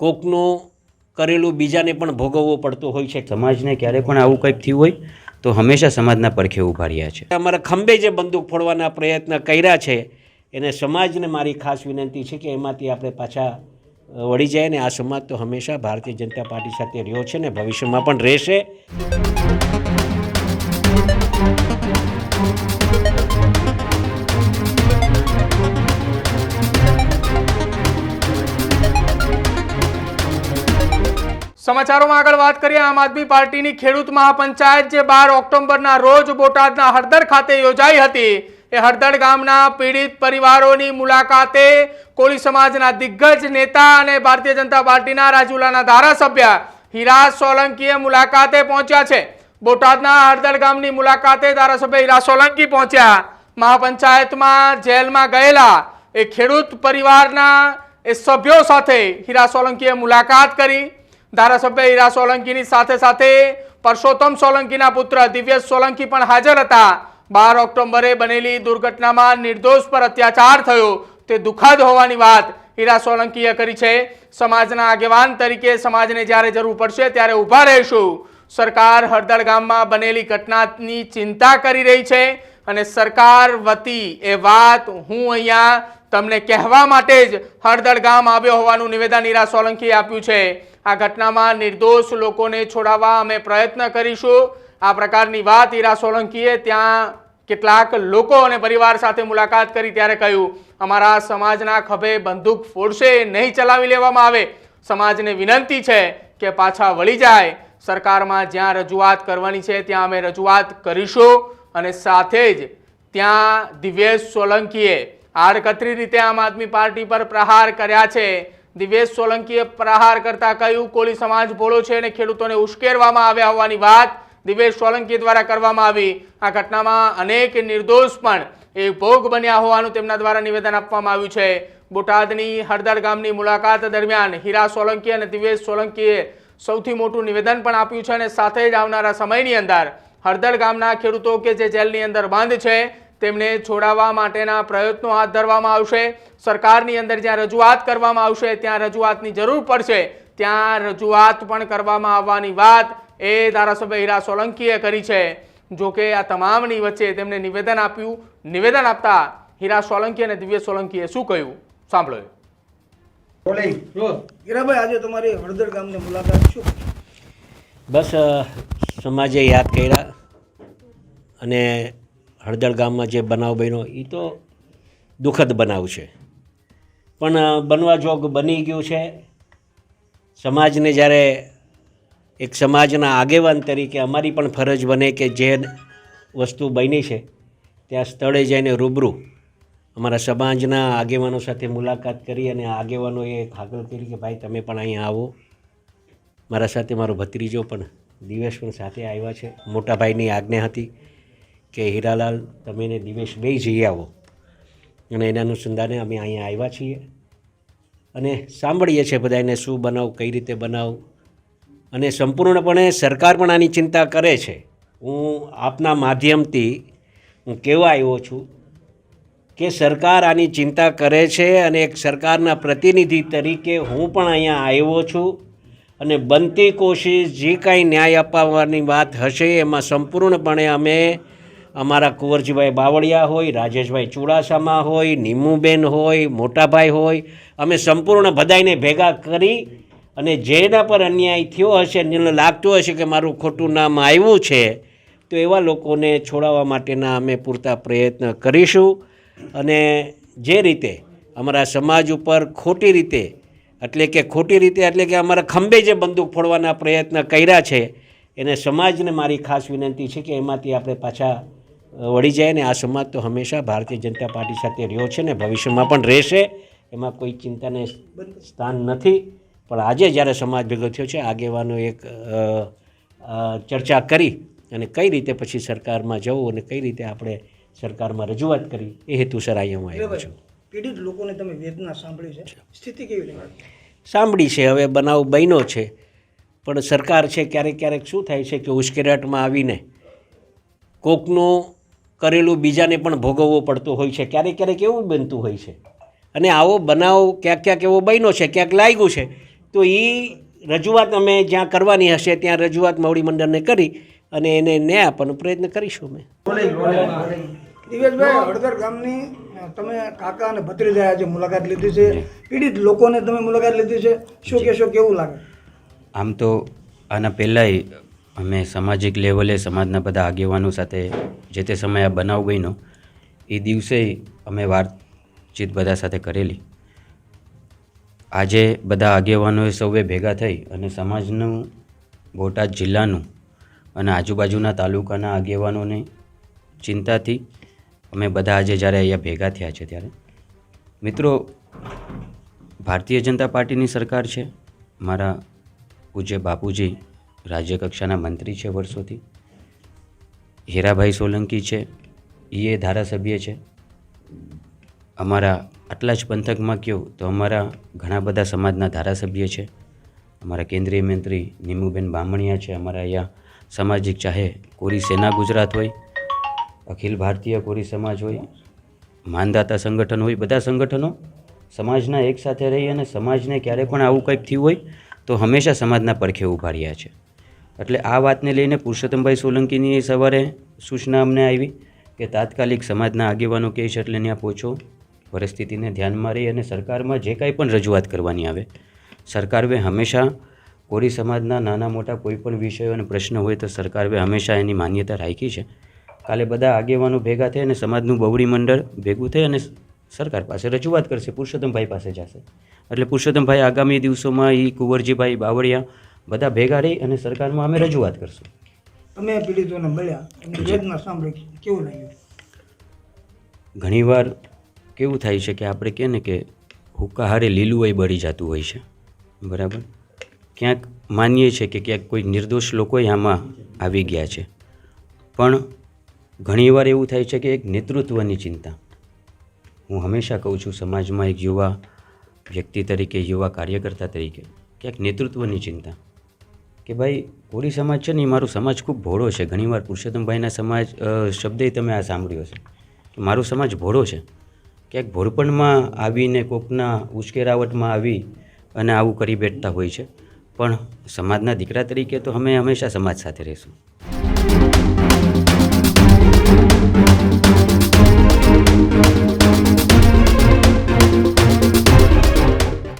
કોકનું કરેલું બીજાને પણ ભોગવવું પડતું હોય છે. સમાજને ક્યારે પણ આવું કંઈક થયું હોય તો હંમેશા સમાજના પડખે ઊભા રહ્યા છે. અમારા ખંભે જે બંદૂક ફોડવાના પ્રયત્ન કર્યા છે એને સમાજને મારી ખાસ વિનંતી છે કે એમાંથી આપણે પાછા વળી જાય ને આ સમાજ તો હંમેશા ભારતીય જનતા પાર્ટી સાથે રહ્યો છે ને ભવિષ્યમાં પણ રહેશે. સમાચારોમાં આગળ વાત કરીએ, આમ આદમી પાર્ટીની ખેડૂત મહાપંચાયત જે બાર ઓક્ટોબરના રોજ બોટાદના હળદર ખાતે યોજાઈ હતી, એ હળદર ગામના પીડિત પરિવારોની મુલાકાતે કોળી સમાજના દિગ્ગજ નેતા અને ભારતીય જનતા પાર્ટીના રાજુલાના ધારાસભ્ય હિરાજ સોલંકીએ મુલાકાતે પહોંચ્યા છે. બોટાદના હળદર ગામની મુલાકાતે ધારાસભ્ય હિરાજ સોલંકી પહોંચ્યા. મહાપંચાયતમાં જેલમાં ગયેલા એ ખેડૂત પરિવારના એ સભ્યો સાથે હીરા સોલંકીએ મુલાકાત કરી. ધારાસભ્ય ઈરા સોલંકીની સાથે સાથે પરસોત્તમ સોલંકીના પુત્ર દિવ્યેશ સોલંકી પણ હાજર હતા. બાર ઓક્ટોબરે બનેલી દુર્ઘટનામાં નિર્દોષ પર અત્યાચાર થયો. તે દુઃખદ હોવાની વાત હીરા સોલંકીએ કરી છે. સમાજના આગેવાન તરીકે સમાજને જ્યારે જરૂર પડશે ત્યારે ઊભા રહીશું. સરકાર હળદળ ગામમાં બનેલી ઘટનાની ચિંતા કરી રહી છે અને સરકાર વતી એ વાત હું અહીંયા તમને કહેવા માટે જ હળદળ ગામ આવ્યો હોવાનું નિવેદન હીરા સોલંકીએ આપ્યું છે. આ ઘટનામાં નિર્દોષ લોકોને છોડાવવા અમે પ્રયત્ન કરીશું. આ પ્રકારની વાત ઈરા સોલંકીએ ત્યાં કેટલાક લોકો અને પરિવાર સાથે મુલાકાત કરી ત્યારે કહ્યું, અમારા સમાજના ખભે બંદૂક ફોડશે, નહીં ચલાવી લેવામાં આવે. સમાજને વિનંતી છે કે પાછા વળી જાય. સરકારમાં જ્યાં રજૂઆત કરવાની છે, ત્યાં અમે રજૂઆત કરીશું અને સાથે જ ત્યાં દિવ્યેશ સોલંકીએ આડકતરી રીતે આમ આદમી પાર્ટી પર પ્રહાર કર્યા છે. દિવ્યેશ સોલંકીએ પ્રહાર કરતા કહ્યું કોળી સમાજ ભોળો છે અને ખેડૂતોને ઉશ્કેરવામાં આવ્યા હોવાની વાત દિવેશ સોલંકી દ્વારા કરવામાં આવી. આ ઘટનામાં અનેક નિર્દોષ પણ એ ભોગ બન્યા હોવાનું તેમના દ્વારા નિવેદન આપવામાં આવ્યું છે. બોટાદની હળદર ગામની મુલાકાત દરમિયાન હીરા સોલંકી અને દિવેશ સોલંકીએ સૌથી મોટું નિવેદન પણ આપ્યું છે અને સાથે જ આવનારા સમયની અંદર હળદર ગામના ખેડૂતો કે જે જેલની અંદર બંધ છે તેમને છોડાવવા માટેના પ્રયત્નો હાથ ધરવામાં આવશે. સરકારની અંદર જ્યાં રજૂઆત કરવામાં આવશે ત્યાં રજૂઆતની જરૂર પડશે. ત્યાં રજૂઆત પણ કરવામાં આવવાની વાત એ ધારાસભ્ય હીરા સોલંકીએ કરી છે. જો કે આ તમામની વચ્ચે તેમને નિવેદન આપ્યું. નિવેદન આપતા હીરા સોલંકી અને દિવ્ય સોલંકીએ શું કહ્યું? સાંભળો હીરાભાઈ આજે તમારી હળદર ગામની મુલાકાત શું? બસ સમાજે યાદ કર્યા અને હળદર ગામમાં જે બનાવ બન્યો એ તો દુઃખદ બનાવ છે. પણ બનવા જોગ બની ગયું છે. સમાજને જ્યારે એક સમાજના આગેવાન તરીકે અમારી પણ ફરજ બને કે જે વસ્તુ બની છે, ત્યાં સ્થળે જઈને રૂબરૂ અમારા સમાજના આગેવાનો સાથે મુલાકાત કરી અને આગેવાનોએ ખાગળ કરી કે, ભાઈ, તમે પણ અહીંયા આવો. મારા સાથે મારો ભત્રીજો પણ દિવેશ પણ સાથે આવ્યા છે. મોટા ભાઈની આજ્ઞા હતી. કે હીરાલાલ તમે ને દિવેશ બે જઈ આવો. અને એના અનુસંધાને અમે અહીંયા આવ્યા છીએ. અને સાંભળીએ છીએ બધાને શું બનાવ, કઈ રીતે બનાવ. અને સંપૂર્ણપણે સરકાર પણ આની ચિંતા કરે છે. હું આપના માધ્યમથી હું કહેવા આવ્યો છું કે સરકાર આની ચિંતા કરે છે અને એક સરકારના પ્રતિનિધિ તરીકે હું પણ અહીંયા આવ્યો છું. અને બનતી કોશિશ જે કાંઈ ન્યાય અપાવવાની વાત હશે એમાં સંપૂર્ણપણે અમે અમારા કુંવરજીભાઈ બાવળિયા હોય, રાજેશભાઈ ચુડાસામા હોય, નીમુબેન હોય, મોટાભાઈ હોય, અમે સંપૂર્ણ બધાઈને ભેગા કરી અને જેના પર અન્યાય થયો હશે જેને લાગતું હશે કે મારું ખોટું નામ આવ્યું છે, તો એવા લોકોને છોડાવવા માટેના અમે પૂરતા પ્રયત્ન કરીશું. અને જે રીતે અમારા સમાજ ઉપર ખોટી રીતે, એટલે કે ખોટી રીતે, એટલે કે અમારા ખંભે જે બંદૂક ફોડવાના પ્રયત્ન કર્યા છે, એને સમાજને મારી ખાસ વિનંતી છે કે એમાંથી આપણે પાછા વળી જાય ને આ સમાજ તો હંમેશા ભારતીય જનતા પાર્ટી સાથે રહ્યો છે ને ભવિષ્યમાં પણ રહેશે એમાં કોઈ ચિંતાને સ્થાન નથી. પણ આજે જ્યારે સમાજ ભેગો થયો છે આગેવાનો એક ચર્ચા કરી અને કઈ રીતે પછી સરકારમાં જવું અને કઈ રીતે આપણે સરકારમાં રજૂઆત કરી એ હેતુસર અહીંયા હું આવ્યો છું. પીડિત લોકોને તમે વેદના સાંભળી છે? સ્થિતિ કેવી સાંભળી છે હવે બનાવ બન્યો છે. પણ સરકાર છે ક્યારેક ક્યારેક શું થાય છે કે ઉશ્કેરાટમાં આવીને કોકનું કરેલું બીજાને પણ ભોગવવું પડતું હોય છે. ક્યારેક ક્યારેક એવું બનતું હોય છે. અને આવો બનાવ ક્યાંક ક્યાંક એવો બન્યો છે ક્યાંક લાગ્યું છે. તો એ રજૂઆત અમે જ્યાં કરવાની હશે ત્યાં રજૂઆત મવડી મંડળને કરી અને એને ન્યાય આપવાનો પ્રયત્ન કરીશું અમે. દિવેશભાઈ હળદર ગામની તમે કાકા અને ભત્રીજાએ આજે મુલાકાત લીધી છે. પીડિત લોકોને તમે મુલાકાત લીધી છે. શું કહેશો કેવું લાગે? આમ તો આના પહેલાંય અમે સામાજિક લેવલે સમાજના બધા આગેવાનો સાથે જે તે સમયે આ બનાવ બન્યો, એ દિવસે અમે વાતચીત બધા સાથે કરેલી. આજે બધા આગેવાનોએ સૌએ ભેગા થઈ અને સમાજનું, બોટાદ જિલ્લાનું અને આજુબાજુના તાલુકાના આગેવાનોની ચિંતાથી અમે બધા આજે જ્યારે અહીંયા ભેગા થયા છે ત્યારે. મિત્રો, ભારતીય જનતા પાર્ટીની સરકાર છે. મારા પૂજ્ય બાપુજી રાજ્ય કક્ષાના મંત્રી છે વર્ષોથી. હીરાભાઈ સોલંકી છે એ ધારાસભ્ય છે. અમારા આટલા જ પંથકમાં કહ્યું તો અમારા ઘણા બધા સમાજના ધારાસભ્ય છે. અમારા કેન્દ્રીય મંત્રી નીમુબેન બામણિયા છે, અમારા અહીંયા સામાજિક ચાહે કોરી સેના ગુજરાત હોય, અખિલ ભારતીય કોરી સમાજ હોય, માનદાતા સંગઠન હોય, બધા સંગઠનો સમાજના એક સાથે રહી અને સમાજને ક્યારે પણ આવું કંઈક થયું હોય તો હંમેશા સમાજના પડખે ઊભા રહ્યા છે. એટલે આ વાતને લઈને પુરુષોત્તમભાઈ સોલંકીની સવારે સૂચના અમને આવી કે તાત્કાલિક સમાજના આગેવાનો કહે છે એટલે ત્યાં પહોંચો. પરિસ્થિતિને ધ્યાનમાં રહી અને સરકારમાં જે કાંઈ પણ રજૂઆત કરવાની આવે સરકારે હંમેશા કોરી સમાજના નાના મોટા કોઈ પણ વિષયો અને પ્રશ્ન હોય તો સરકારે હંમેશા એની માન્યતા રાખી છે. કાલે બધા આગેવાનો ભેગા થઈ અને સમાજનું બવડી મંડળ ભેગું થઈ અને સરકાર પાસે રજૂઆત કરશે, પુરુષોત્તમભાઈ પાસે જશે. એટલે પુરુષોત્તમભાઈ આગામી દિવસોમાં એ કુંવરજીભાઈ બાવળિયા બધા ભેગા રહી અને સરકારમાં અમે રજૂઆત કરશું. અમે પીડિતોને મળ્યા વેદના સાંભળી કેવું લાગ્યું? ઘણીવાર કેવું થાય છે કે આપણે કહે ને કે હુક્કા હારે લીલું હોય બળી જતું હોય છે. બરાબર? ક્યાંક માનીએ છીએ કે ક્યાંક કોઈ નિર્દોષ લોકો આમાં આવી ગયા છે. પણ ઘણીવાર એવું થાય છે કે એક નેતૃત્વની ચિંતા. હું હંમેશા કહું છું સમાજમાં એક યુવા વ્યક્તિ તરીકે યુવા કાર્યકર્તા તરીકે ક્યાંક નેતૃત્વની ચિંતા. કે ભાઈ કોળી સમાજ છે ને, એ મારો સમાજ ખૂબ ભોળો છે. ઘણીવાર પુરુષોત્તમભાઈના સમાજ શબ્દે તમે આ સાંભળ્યો છે કે મારો સમાજ ભોળો છે. ક્યાંક ભોળપણમાં આવીને કોકના ઉશ્કેરાવટમાં આવી અને આવું કરી બેઠતા હોય છે. પણ સમાજના દીકરા તરીકે તો અમે હંમેશા સમાજ સાથે રહીશું.